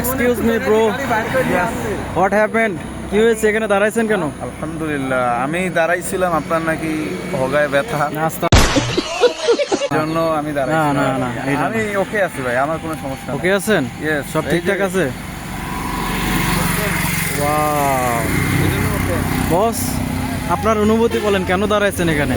Excuse me bro what happened কি হয়েছে? এখানে দাঁড়াইছেন কেন? আলহামদুলিল্লাহ। আমি দাঁড়াইছিলাম আপনার নাকি হগায় ব্যথা। নাস্তা। জন্য আমি দাঁড়াইছিলাম। না, না, না। আমি ওকে আছি ভাই আমার কোনো সমস্যা ওকে আছেন? সব ঠিকঠাক আছে? ওয়াও বস আপনার অনুভূতি বলেন কেন দাঁড়াইছেন এখানে?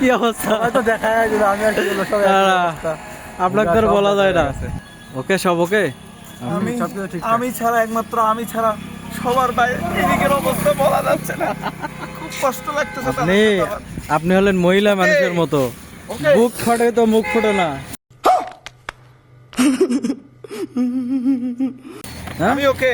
কি অবস্থা? হয়তো দেখা যায় আমি একটা বলব সবাই। আপনাকে তো বলা যায় না। ওকে সব ওকে? আমি আমি ছাড়া একমাত্র আমি ছাড়া সবার বাইরে এদিকের অবস্থা বলা যাচ্ছে না। খুব কষ্ট লাগতেছে আপনি আপনি হলেন মহিলা মানুষের মতো। মুখ ফাটে তো মুখ ফোটে না। আমি ওকে।